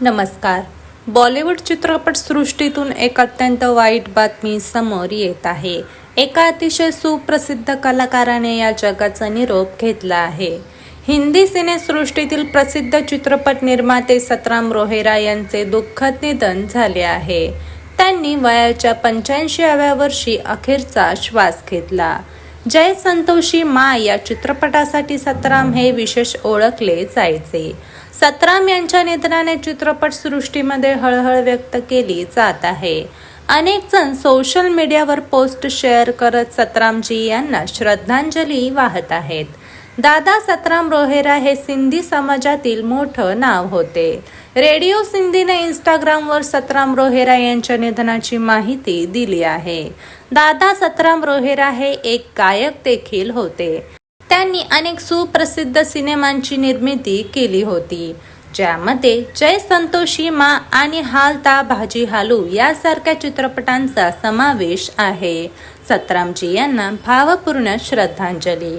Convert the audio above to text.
नमस्कार. बॉलिवूड चित्रपटसृष्टीतून एक अत्यंत वाईट बातमी समोर येत आहे. एका अतिशय सुप्रसिद्ध कलाकाराने या जगाचा निरोप घेतला आहे. हिंदी सिनेसृष्टीतील प्रसिद्ध चित्रपट निर्माते सतराम रोहेरा यांचे दुःखद निधन झाले आहे. त्यांनी वयाच्या पंच्याऐंशीव्या वर्षी अखेरचा श्वास घेतला. जय संतोषी मा या चित्रपटासाठी सतराम हे विशेष ओळखले जायचे. सतराम यांच्या निधनाने चित्रपट सृष्टीमध्ये हळहळ व्यक्त केली जात आहे. अनेक जण सोशल मीडियावर पोस्ट शेअर करत सतरामजी यांना श्रद्धांजली वाहत आहेत. दादा सतराम रोहेरा हे सिंधी समाजातील मोठं नाव होते. रेडिओ सिंधीने इंस्टाग्रामवर सतराम रोहेरा यांच्या निधनाची माहिती दिली आहे. दादा सतराम रोहेरा हे एक गायक देखील होते. त्यांनी अनेक सुप्रसिद्ध सिनेमांची निर्मिती केली होती ज्यामध्ये जय संतोषी मा आणि हालता भाजी हालू यासारख्या चित्रपटांचा समावेश आहे. सतरामजी यांना भावपूर्ण श्रद्धांजली.